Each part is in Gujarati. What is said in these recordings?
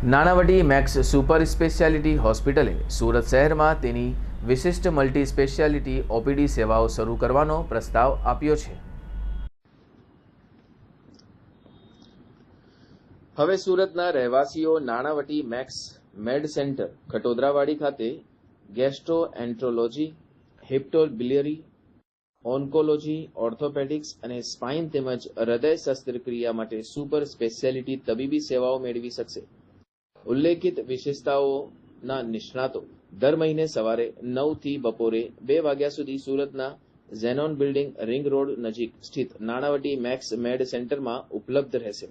નાણાવટી મેક્સ સુપર સ્પેશિયાલિટી હોસ્પિટલે સુરત શહેરમાં તેની વિશિષ્ટ મલ્ટી સ્પેશિયાલિટી ઓપીડી સેવાઓ શરૂ કરવાનો પ્રસ્તાવ આપ્યો છે. હવે સુરતના રહેવાસીઓ Nanavati Max Med centre Khatodarawadi ખાતે gastroenterology hepatobiliary oncology, orthopaedics અને સ્પાઇન તેમજ હૃદય શસ્ત્રક્રિયા માટે સુપર સ્પેશિયાલિટી તબીબી સેવાઓ મેળવી શકશે. ઉલ્લેખિત વિશેષતાઓના નિષ્ણાતો દર મહિને સવારે નવથી બપોરે બે વાગ્યા સુધી સુરતના ઝેનોન બિલ્ડિંગ રિંગ રોડ નજીક સ્થિત નાણાવટી મેક્સ મેડ સેન્ટરમાં ઉપલબ્ધ રહેશે.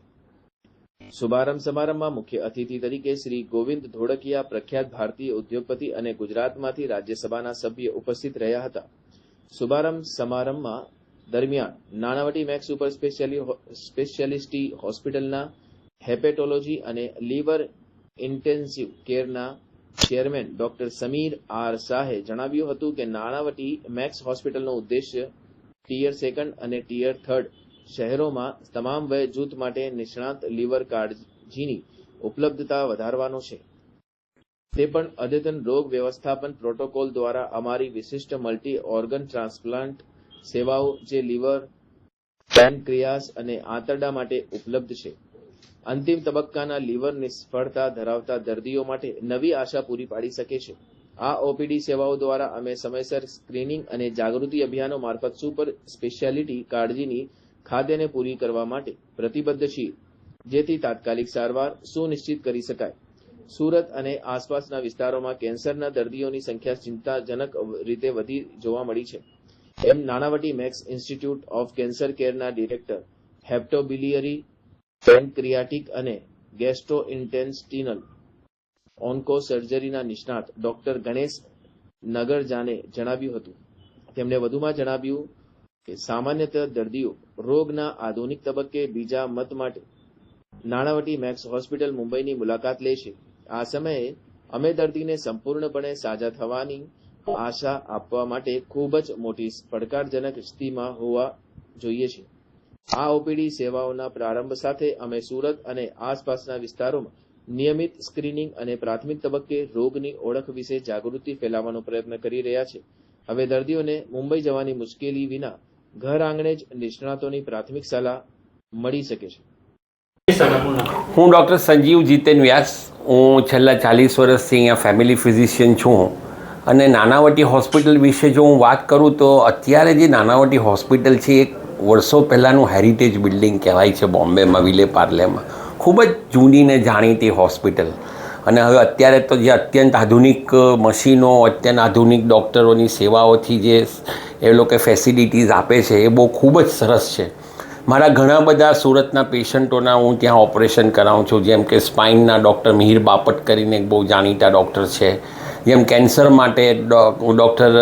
શુભારંભ સમારંભમાં મુખ્ય અતિથિ તરીકે શ્રી ગોવિંદ ધોળકિયા પ્રખ્યાત ભારતીય ઉદ્યોગપતિ અને ગુજરાતમાંથી રાજ્યસભાના સભ્ય ઉપસ્થિત રહ્યા હતા. શુભારંભ સમારંભમાં દરમિયાન નાણાવટી મેક્સ સુપર સ્પેશિયાલિસ્ટી હોસ્પિટલના હેપેટોલોજી અને લીવર ઇન્ટેન્સિવ કેરના ચેરમેન ડોક્ટર સમીર આર શાહે જણાવ્યું હતું કે નાણાવટી મેક્સ હોસ્પિટલનો ઉદ્દેશ્ય ટીયર સેકન્ડ અને ટીયર થર્ડ શહેરોમાં તમામ વય જૂથ માટે નિષ્ણાત લીવર કાળજીની ઉપલબ્ધતા વધારવાનો છે. તે પણ અદ્યતન રોગ વ્યવસ્થાપન પ્રોટોકોલ દ્વારા અમારી વિશિષ્ટ મલ્ટી ઓર્ગન ટ્રાન્સપ્લાન્ટ સેવાઓ જે લીવર, પેનક્રિયાસ અને આંતરડા માટે ઉપલબ્ધ છે. અંતિમ તબક્કાના લીવર નિષ્ફળતા ધરાવતા દર્દીઓ માટે નવી આશા પૂરી પાડી શકે છે. આ ઓપીડી સેવાઓ દ્વારા અમે સમયસર સ્ક્રીનિંગ અને જાગૃતિ અભિયાનો મારફત સુપર સ્પેશિયાલિટી કાળજીની ખાદ્યને પૂરી કરવા માટે પ્રતિબદ્ધ છીએ. જેથી તાત્કાલિક સારવાર સુનિશ્ચિત કરી શકાય. સુરત અને આસપાસના વિસ્તારોમાં કેન્સરના દર્દીઓની સંખ્યા ચિંતાજનક રીતે વધી જોવા મળી છે. એમ Nanavati max institute of cancer કેરના director hepatobiliary pancreatic અને ગેસ્ટ્રોઇન્ટેસ્ટિનલ ઓન્કો સર્જરીના નિષ્ણાત ડોક્ટર ગણેશ નગરજાને જણાવ્યું હતું. તેમણે વધુમાં જણાવ્યું કે સામાન્યત દર્દીઓ રોગના આધુનિક તબક્કે બીજા મત માટે નાણાવટી મેક્સ હોસ્પિટલ મુંબઈની મુલાકાત લે છે. આ સમયે અમે દર્દીને સંપૂર્ણપણે સાજા થવાની આશા આપવા માટે ખૂબ જ મોટી પડકારજનક સ્થિતિમાં હોવા જોઈએ છે. આ ઓપીડી સેવાઓના પ્રારંભ સાથે અમે સુરત અને આસપાસના વિસ્તારોમાં નિયમિત સ્ક્રીનિંગ અને પ્રાથમિક તબક્કે રોગની ઓળખ વિશે જાગૃતિ ફેલાવવાનો પ્રયત્ન કરી રહ્યા છે. હવે દર્દીઓને મુંબઈ જવાની મુશ્કેલી વિના ઘર આંગણે જ નિષ્ણાતોની પ્રાથમિક સલાહ મળી શકે છે. હું ડૉક્ટર સંજીવ જીતેન વ્યાસ. હું છેલ્લા ચાલીસ વર્ષથી અહીંયા ફેમિલી ફિઝિશિયન છું અને નાનાવટી હોસ્પિટલ વિશે જો હું વાત કરું તો અત્યારે જે નાનાવટી હોસ્પિટલ છે, એક વર્ષો પહેલાંનું હેરિટેજ બિલ્ડિંગ કહેવાય છે બોમ્બેમાં વિલે પાર્લેમાં. ખૂબ જ જૂની ને જાણીતી હોસ્પિટલ. અને હવે અત્યારે તો જે અત્યંત આધુનિક મશીનો, અત્યંત આધુનિક ડૉક્ટરોની સેવાઓથી જે એ લોકો ફેસિલિટીઝ આપે છે, એ બહુ ખૂબ જ સરસ છે. મારા ઘણા બધા સુરતના પેશન્ટોના હું ત્યાં ઓપરેશન કરાવું છું, જેમ કે સ્પાઇનના ડૉક્ટર મિહિર બાપટ કરીને એક બહુ જાણીતા ડૉક્ટર છે. જેમ કેન્સર માટે ડૉક્ટર,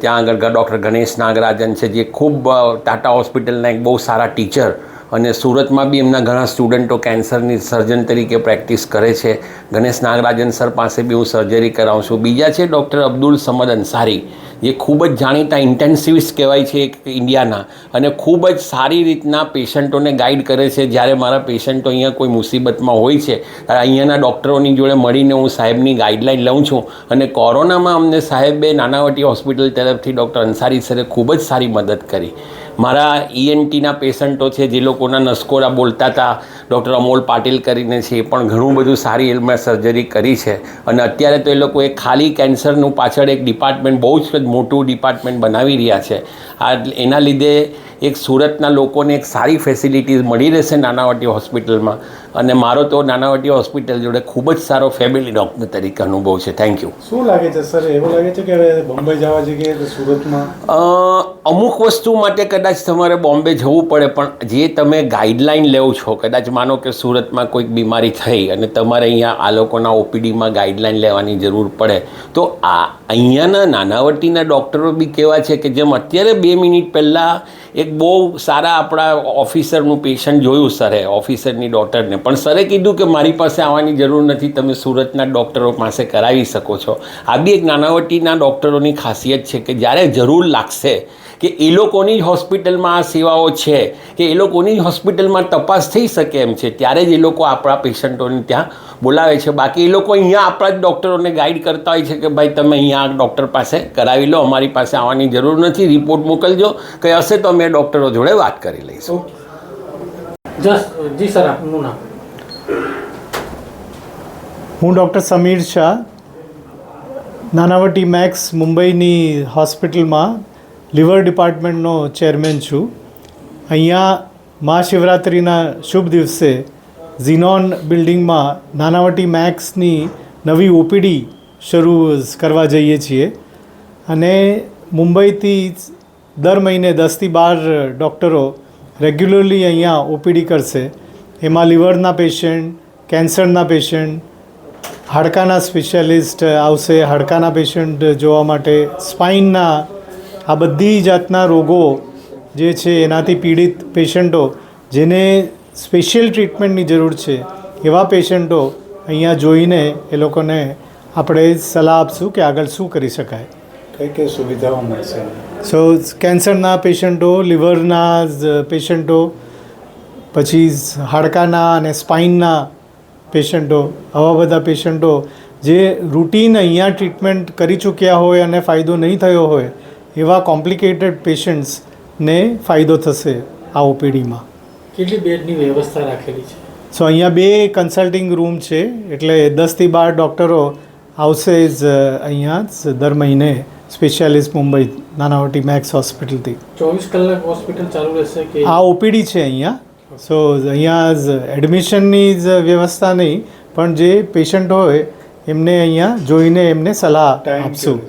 ત્યાં આગળ ડૉક્ટર ગણેશ નાગરાજન છે, જે ખૂબ ટાટા હોસ્પિટલના એક બહુ સારા ટીચર અને સુરતમાં બી એમના ઘણા સ્ટુડન્ટો કેન્સરની સર્જન તરીકે પ્રેક્ટિસ કરે છે. ગણેશ નાગરાજન સર પાસે બી હું સર્જરી કરાવું છું. બીજા છે ડૉક્ટર અબ્દુલ સમદ અંસારી. જે ખૂબ જ જાણીતા ઇન્ટેન્સિવિસ્ટ કહેવાય છે ઇન્ડિયાના. અને ખૂબ જ સારી રીતના પેશન્ટોને ગાઈડ કરે છે. જ્યારે મારા પેશન્ટો અહીંયા કોઈ મુસીબતમાં હોય છે, ત્યારે અહીંયાના ડૉક્ટરોની જોડે મળીને હું સાહેબની ગાઈડલાઈન લઉં છું. અને કોરોનામાં અમને સાહેબે નાનાવટી હોસ્પિટલ તરફથી ડૉક્ટર અંસારી સરે ખૂબ જ સારી મદદ કરી. મારા ઈએનટીના પેશન્ટો છે, જે લોકોના નસકોરા બોલતા હતા, ડૉક્ટર અમોલ પાટીલ કરીને છે, એ પણ ઘણું બધું સારી એમાં સર્જરી કરી છે. અને અત્યારે તો એ લોકોએ ખાલી કેન્સરનું પાછળ એક ડિપાર્ટમેન્ટ બહુ જ મોટું ડિપાર્ટમેન્ટ બનાવી રહ્યા છે. આ એના લીધે એક સુરતના લોકોને એક સારી ફેસિલિટીઝ મળી રહેશે નાનાવટી હોસ્પિટલમાં. અને મારો તો નાનાવટી હોસ્પિટલ જોડે ખૂબ જ સારો ફેમિલી ડૉક્ટર તરીકે અનુભવ છે. થેન્ક યુ શું લાગે છે સર એવું લાગે છે કે બોમ્બે જવા જગ્યાએ સુરતમાં? અમુક વસ્તુ માટે કદાચ તમારે બોમ્બે જવું પડે પણ જે તમે ગાઈડલાઈન લેવો છો કદાચ માનો કે સુરતમાં કોઈક બીમારી થઈ અને તમારે અહીંયા આ લોકોના ઓપીડીમાં ગાઈડલાઈન લેવાની જરૂર પડે તો આ અહીંયાના નાનાવટીના ડૉક્ટરો બી કેવા છે કે જેમ અત્યારે બે મિનિટ પહેલાં એક બહુ સારા આપણા ઓફિસરનું પેશન્ટ જોયું સરે ઓફિસરની ડૉક્ટરને પણ સરે કીધું કે મારી પાસે આવવાની જરૂર નથી, તમે સુરતના ડૉક્ટરો પાસે કરાવી શકો છો. આ બી એક નાનાવટીના ડૉક્ટરોની ખાસિયત છે કે જ્યારે જરૂર લાગશે કે એ લોકોની જ હોસ્પિટલમાં આ સેવાઓ છે, કે એ લોકોની જ હોસ્પિટલમાં તપાસ થઈ શકે એમ છે, ત્યારે જ એ લોકો આપણા પેશન્ટોને ત્યાં બોલાવે છે. બાકી એ લોકો અહીંયા આપણા જ ડૉક્ટરોને ગાઈડ કરતા હોય છે કે ભાઈ તમે અહીંયા ડૉક્ટર પાસે કરાવી લો, અમારી પાસે આવવાની જરૂર નથી, રિપોર્ટ મોકલજો. કંઈ હશે તો અમે ડૉક્ટરો જોડે વાત કરી લઈશું. જી સર આપનું નામ? હું ડૉક્ટર સમીર શાહ નાનાવટી મેક્સ મુંબઈની હોસ્પિટલમાં લિવર ડિપાર્ટમેન્ટનો ચેરમેન છું. અહીંયા મહાશિવરાત્રિના શુભ દિવસે ઝીનોન બિલ્ડિંગમાં નાનાવટી મેક્સની નવી ઓપીડી શરૂ કરવા જઈએ છીએ. અને મુંબઈથી દર મહિને દસથી બાર ડૉક્ટરો રેગ્યુલરલી અહીંયા ઓપીડી કરશે. એમાં લીવરના પેશન્ટ, કેન્સરના પેશન્ટ, હાડકાના સ્પેશિયાલિસ્ટ આવશે. હાડકાના પેશન્ટ જોવા માટે સ્પાઇનના આ બધી જાતના રોગો જે છે એનાથી પીડિત પેશન્ટો, જેને સ્પેશિયલ ટ્રીટમેન્ટની જરૂર છે, એવા પેશન્ટો અહીંયા જોઈને એ લોકોને આપણે સલાહ આપશું કે આગળ શું કરી શકાય. કઈ કઈ સુવિધાઓ મળશે સો કેન્સરના પેશન્ટો લિવરના પેશન્ટો પછી હાડકાના અને સ્પાઇનના પેશન્ટો આવા બધા પેશન્ટો જે રૂટીન અહીંયા ટ્રીટમેન્ટ કરી ચૂક્યા હોય અને ફાયદો નહીં થયો હોય એવા કોમ્પ્લિકેટેડ પેશન્ટ્સને ફાયદો થશે આ ઓપીડીમાં. કેટલી બેડની વ્યવસ્થા રાખેલી છે? સો અહીંયા બે કન્સલ્ટિંગ રૂમ છે એટલે દસથી બાર ડૉક્ટરો આવશે જ અહીંયા દર મહિને. સ્પેશિયાલિસ્ટ મુંબઈ નાનાવટી મેક્સ હોસ્પિટલથી. ચોવીસ કલાક હોસ્પિટલ ચાલુ રહેશે કે? આ ઓપીડી છે અહીંયા. સો અહીંયા જ એડમિશનની જ વ્યવસ્થા નહીં પણ જે પેશન્ટ હોય એમને અહીંયા જોઈને એમને સલાહ આપશું?